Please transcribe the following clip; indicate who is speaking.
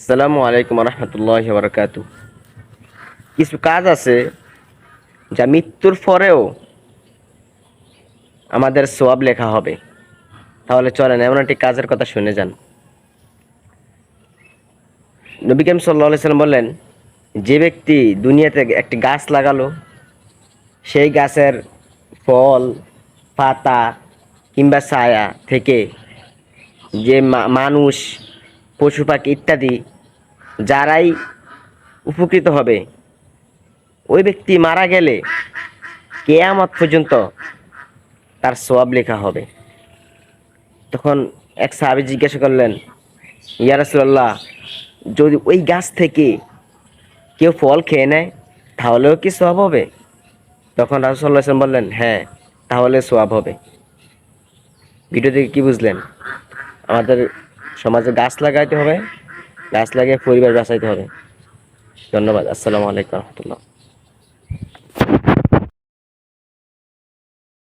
Speaker 1: আসসালামু আলাইকুম রহমতুল্লাহ বরকাত কিছু কাজ আছে যা মৃত্যুর পরেও আমাদের সোয়াব লেখা হবে। তাহলে চলেন, এমন একটি কাজের কথা শুনে যান। নবী কাম সাল্লাহ সাল্লাম বললেন, যে ব্যক্তি দুনিয়াতে একটি গাছ লাগালো, সেই গাছের ফল, পাতা কিংবা ছায়া থেকে যে মানুষ পশু পাখি ইত্যাদি যারাই উপকৃত হবে, ওই ব্যক্তি মারা গেলে কেয়ামত পর্যন্ত তার সোয়াব লেখা হবে। তখন এক সাহাবি জিজ্ঞাসা করলেন, ইয়া রাসূলুল্লাহ, যদি ওই গাছ থেকে কেউ ফল খেয়ে নেয়, তাহলেও কি সোয়াব হবে? তখন রাসুল্লাহ আসলাম বললেন হ্যাঁ তাহলে সোয়াব হবে। ভিডিও থেকে কি বুঝলেন? আমাদের সমাজে গাছ লাগাইতে হবে গাছ লাগিয়ে পরিবার বাঁচাইতে হবে। ধন্যবাদ আসসালামু আলাইকুম রহমতুল্লাহ।